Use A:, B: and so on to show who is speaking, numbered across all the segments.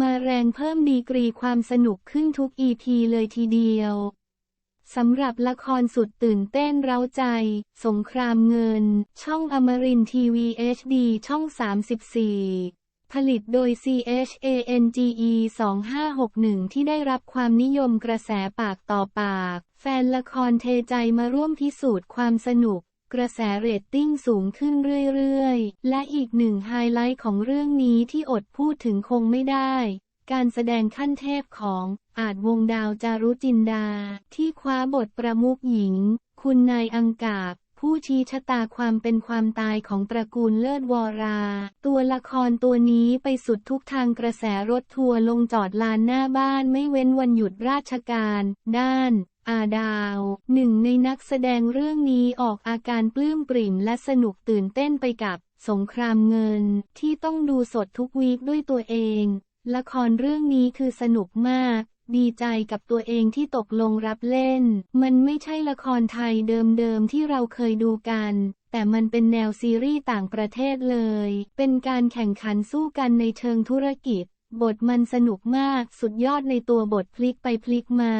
A: มาแรงเพิ่มดีกรีความสนุกขึ้นทุก EP เลยทีเดียวสำหรับละครสุดตื่นเต้นเร้าใจ สงครามเงิน ช่องอมรินทีวี HD ช่อง 34 ผลิตโดย CHANGE 2561 ที่ได้รับความนิยมกระแสปากต่อปาก แฟนละครเทใจมาร่วมพิสูจน์ความสนุก กระแสเรตติ้งสูงขึ้นเรื่อยๆ และอีกหนึ่งไฮไลท์ของเรื่องนี้ที่อดพูดถึงคงไม่ได้ การแสดงขั้นเทพของอาจวงดาวจารุจินดา ที่คว้าบทประมุกหญิง คุณนายอังกาบ ผู้ชี้ชะตาความเป็นความตายของตระกูลเลิศวรา ตัวละครตัวนี้ไปสุดทุกทางกระแสรถทัวร์ลงจอดลานหน้าบ้านไม่เว้นวันหยุดราชการ ด้านอาดาว หนึ่งในนักแสดงเรื่องนี้ออกอาการปลื้มปริ่มและสนุกตื่นเต้นไปกับ สงครามเงิน ที่ต้องดูสดทุกวีคด้วยตัวเอง ละครเรื่องนี้คือสนุกมาก ดีใจกับตัวเองที่ตกลงรับเล่น มันไม่ใช่ละครไทยเดิมๆที่เราเคยดูกัน แต่มันเป็นแนวซีรีส์ต่างประเทศเลย เป็นการแข่งขันสู้กันในเชิงธุรกิจ บทมันสนุกมาก สุดยอดในตัวบทพลิกไปพลิกมา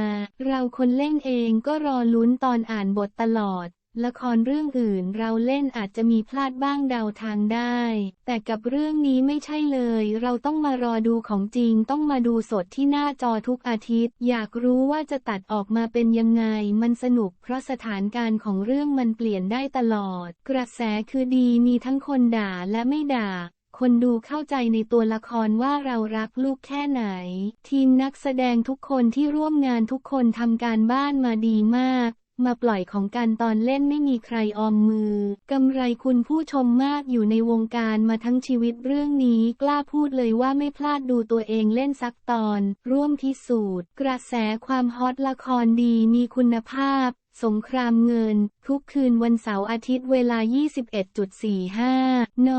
A: เราคนเล่นเองก็รอลุ้นตอนอ่านบทตลอด ละครเรื่องอื่นเราเล่นอาจจะมีพลาดบ้างเดาทางได้ แต่กับเรื่องนี้ไม่ใช่เลย เราต้องมารอดูของจริงต้องมาดูสดที่หน้าจอทุกอาทิตย์ อยากรู้ว่าจะตัดออกมาเป็นยังไง มันสนุกเพราะสถานการณ์ของเรื่องมันเปลี่ยนได้ตลอด กระแสคือดีมีทั้งคนด่าและไม่ด่าคนดูเข้าใจในตัวละครว่าเรารักลูกแค่ไหน ทีมนักแสดงทุกคนที่ร่วมงานทุกคนทำการบ้านมาดีมาก มาปล่อยของกันตอนเล่นไม่มีใครออมมือกำไรคุณผู้ชมมากอยู่ในวงการมาทั้งชีวิตเรื่องนี้กล้าพูดเลยว่าไม่พลาดดูตัวเองเล่นสักตอน ร่วมพิสูจน์ กระแสความฮอตละครดีมีคุณภาพ สงครามเงิน ทุกคืนวันเสาร์อาทิตย์เวลา 21.45 น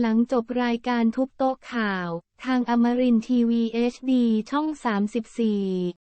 A: หลังจบรายการทุบโต๊ะข่าว ทางอมรินทีวี HD ช่อง 34